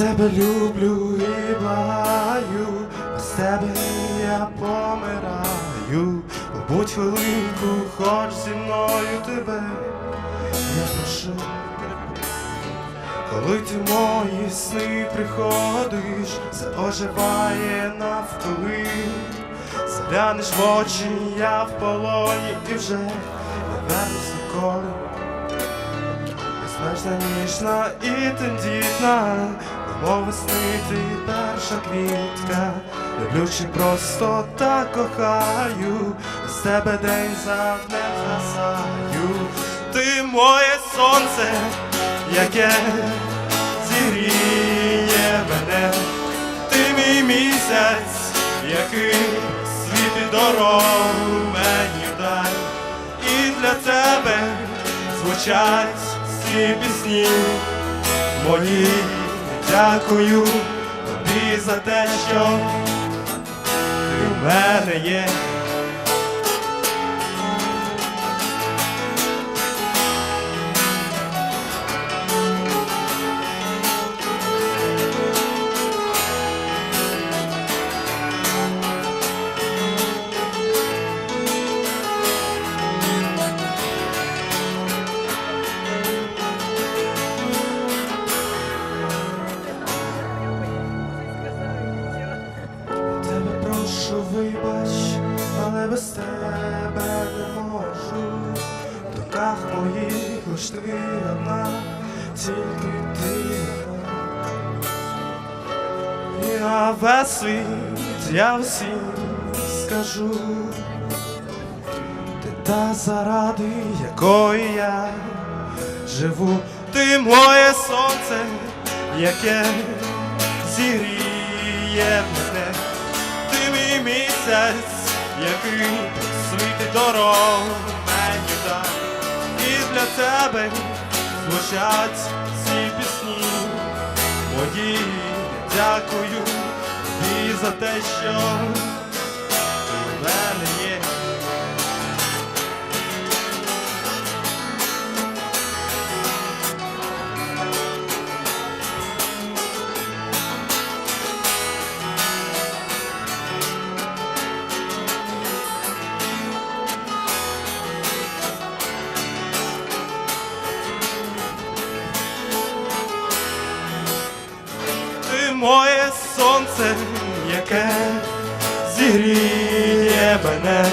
тебе люблю і благаю, без тебе я помираю. Побудь хвилинку, хоч зі мною тебе, я прошу. Коли ти мої сни приходиш, все оживає навколи, заглянеш в очі, я в полоні і вже не вернусь ніколи. Безмежна ніжна і тендітна, немов весни перша квітка, люблючи просто так кохаю, з тебе день за днем згасаю, ти моє сонце, яке зігріє мене, ти мій місяць, який світить дорогу мені дай, і для тебе звучать всі пісні мої. Дякую тобі за те, що ти в мене є. Вибач, але без тебе не можу. В думках моїх лиш ти одна, тільки ти на весь світ я всім скажу. Ти та заради якої я живу, ти моє сонце, яке зігріє мене, ти місяць, який світить дорогу мені дай. І для тебе звучать всі пісні мої. Дякую тобі за те, що моє сонце, яке зігріє мене,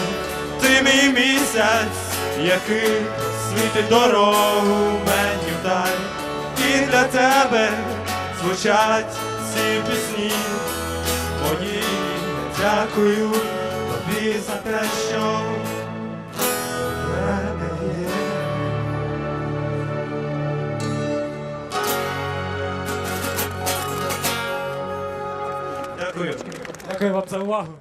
ти мій місяць, який світить дорогу мені вдай. І для тебе звучать всі пісні мої. Дякую тобі за те, що Дякую. Дякую вам за увагу.